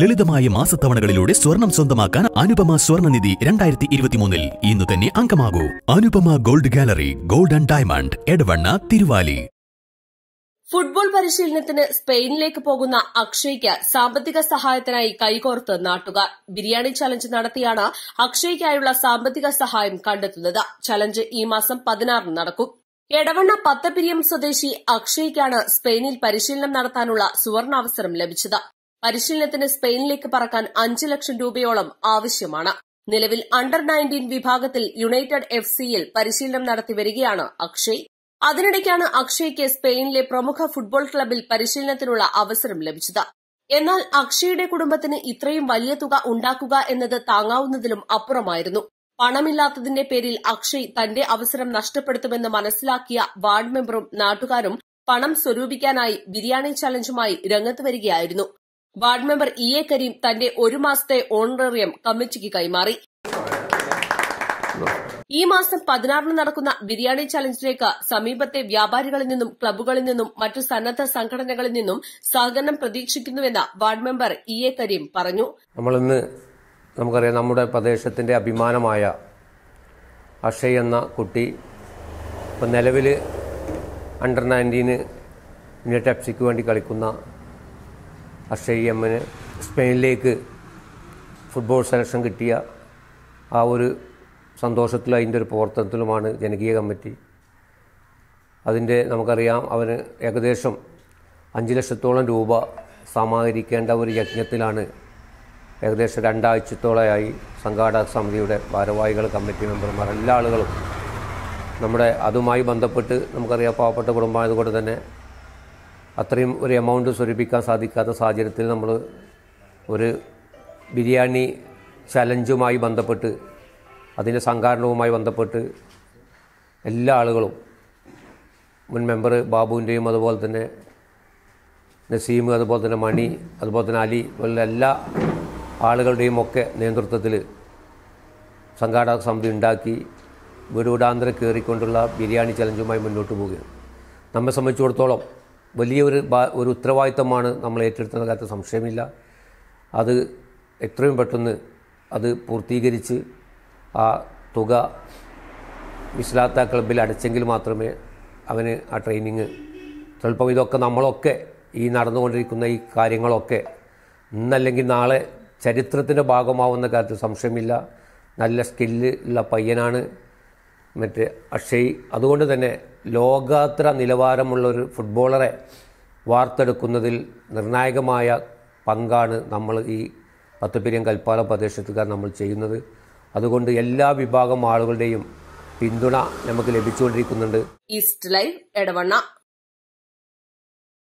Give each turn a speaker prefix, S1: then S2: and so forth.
S1: ലളിതമായ മാസത്തവണകളിലൂടെ സ്വർണം സ്വന്തമാക്കാൻ അനുപമ സ്വർണനിധി രണ്ടായിരത്തി ഇരുപത്തിമൂന്നിൽ ഇന്ന് തന്നെ അംഗമാകൂ. Anupama gold gallery gold and diamond Edavanna Thiruvali.
S2: Football പരിശീലനത്തിന് സ്പെയിനിലേക്ക് പോകുന്ന അക്ഷയ്ക്ക് സാമ്പത്തിക സഹായത്തിനായി കൈകോർത്ത് നാട്ടുകാർ ബിരിയാണി ചലഞ്ച് നടത്തിയാണ് അക്ഷയ്ക്കായുള്ള സാമ്പത്തിക സഹായം കണ്ടെത്തുന്നത്. ചലഞ്ച് ഈ മാസം പതിനാറിന് നടക്കും. എടവണ്ണ പത്തപ്പിരിയം സ്വദേശി അക്ഷയ്ക്കാണ് സ്പെയിനിൽ പരിശീലനം നടത്താനുള്ള സുവർണാവസരം ലഭിച്ചത്. പരിശീലനത്തിന് സ്പെയിനിലേക്ക് പറക്കാൻ അഞ്ച് ലക്ഷം രൂപയോളം ആവശ്യമാണ്. നിലവിൽ അണ്ടർ നയന്റീൻ വിഭാഗത്തിൽ യുണൈറ്റഡ് എഫ് സിയിൽ പരിശീലനം നടത്തി വരികയാണ് അക്ഷയ്. അതിനിടയ്ക്കാണ് അക്ഷയ്ക്ക് സ്പെയിനിലെ പ്രമുഖ ഫുട്ബോൾ ക്ലബിൽ പരിശീലനത്തിനുള്ള അവസരം ലഭിച്ചത്. എന്നാൽ അക്ഷയുടെ കുടുംബത്തിന് ഇത്രയും വലിയ തുക ഉണ്ടാക്കുക എന്നത് താങ്ങാവുന്നതിലും അപ്പുറമായിരുന്നു. പണമില്ലാത്തതിന്റെ പേരിൽ അക്ഷയ് തന്റെ അവസരം നഷ്ടപ്പെടുത്തുമെന്ന് മനസ്സിലാക്കിയ വാർഡ് മെമ്പറും നാട്ടുകാരും പണം സ്വരൂപിക്കാനായി ബിരിയാണി ചലഞ്ചുമായി രംഗത്ത് വരികയായിരുന്നു. Ward member E A Kareem തന്റെ ഒരു മാസത്തെ ഓണറേറിയം കമ്മിറ്റിക്ക് കൈമാറി. ഈ മാസം പതിനാറിന് നടക്കുന്ന ബിരിയാണി ചലഞ്ചിലേക്ക് സമീപത്തെ വ്യാപാരികളിൽ നിന്നും ക്ലബ്ബുകളിൽ നിന്നും മറ്റു സന്നദ്ധ സംഘടനകളിൽ നിന്നും സഹകരണം പ്രതീക്ഷിക്കുന്നുവെന്ന് ward member E A Kareem പറഞ്ഞു.
S3: നമ്മളിന്ന് നമുക്കറിയാം നമ്മുടെ പ്രദേശത്തിന്റെ അഭിമാനമായ അക്ഷയ് എന്ന കുട്ടി ഇപ്പം നിലവിൽ അണ്ടർ നയന്റീന് ഇന്ത്യ ടെപ്സിക്ക് വേണ്ടി കളിക്കുന്ന എമ്മിന് സ്പെയിനിലേക്ക് ഫുട്ബോൾ സെലക്ഷൻ കിട്ടിയ ആ ഒരു സന്തോഷത്തിലും അതിന്റെ ഒരു പ്രവർത്തനത്തിലുമാണ് ജനകീയ കമ്മിറ്റി. അതിന്റെ നമുക്കറിയാം അവന് ഏകദേശം അഞ്ച് ലക്ഷത്തോളം രൂപ സമാഹരിക്കേണ്ട ഒരു യജ്ഞത്തിലാണ് ഏകദേശം രണ്ടാഴ്ചത്തോളമായി സംഘാടക സമിതിയുടെ ഭാരവാഹികൾ കമ്മിറ്റി മെമ്പർമാർ എല്ലാ ആളുകളും നമ്മുടെ അതുമായി ബന്ധപ്പെട്ട് നമുക്കറിയാം പാവപ്പെട്ട കുടുംബമായതുകൊണ്ട് തന്നെ അത്രയും ഒരു എമൗണ്ട് സ്വരൂപിക്കാൻ സാധിക്കാത്ത സാഹചര്യത്തിൽ നമ്മൾ ഒരു ബിരിയാണി ചലഞ്ചുമായി ബന്ധപ്പെട്ട് അതിന്റെ സംഘാടനവുമായി ബന്ധപ്പെട്ട് എല്ലാ ആളുകളും മുൻ മെമ്പർ ബാബുവിന്റെയും അതുപോലെ തന്നെ നസീം അതുപോലെ തന്നെ മണി അതുപോലെ തന്നെ അലി പോലുള്ള എല്ലാ ആളുകളുടെയും ഒക്കെ നേതൃത്വത്തിൽ സംഘാടക സമിതി ഉണ്ടാക്കി വീടുവിടാന്തര കയറിക്കൊണ്ടുള്ള ബിരിയാണി ചലഞ്ചുമായി മുന്നോട്ട് പോവുകയാണ്. നമ്മെ സംബന്ധിച്ചിടത്തോളം വലിയ ഒരു ഉത്തരവാദിത്തമാണ് നമ്മൾ ഏറ്റെടുത്തുന്ന കാര്യത്തിൽ സംശയമില്ല. അത് എത്രയും പെട്ടെന്ന് അത് പൂർത്തീകരിച്ച് ആ തുക മിസ്ലാത്ത ക്ലബിൽ അടച്ചെങ്കിൽ മാത്രമേ അവന് ആ ട്രെയിനിങ് ചിലപ്പം ഇതൊക്കെ നമ്മളൊക്കെ ഈ നടന്നുകൊണ്ടിരിക്കുന്ന ഈ കാര്യങ്ങളൊക്കെ ഇന്നല്ലെങ്കിൽ നാളെ ചരിത്രത്തിന്റെ ഭാഗമാവുന്ന കാര്യത്തിൽ സംശയമില്ല. നല്ല സ്കില്ല് ഉള്ള പയ്യനാണ്. മറ്റേ അക്ഷയ് അതുകൊണ്ട് തന്നെ ലോകാത്ര നിലവാരമുള്ളൊരു ഫുട്ബോളറെ വാർത്തെടുക്കുന്നതിൽ നിർണായകമായ പങ്കാണ് നമ്മൾ ഈ പത്തുപിരിയം കൽപ്പാലം പ്രദേശത്തുകാർ നമ്മൾ ചെയ്യുന്നത്. അതുകൊണ്ട് എല്ലാ വിഭാഗം ആളുകളുടെയും പിന്തുണ നമുക്ക് ലഭിച്ചുകൊണ്ടിരിക്കുന്നുണ്ട്.
S2: East live Edavanna.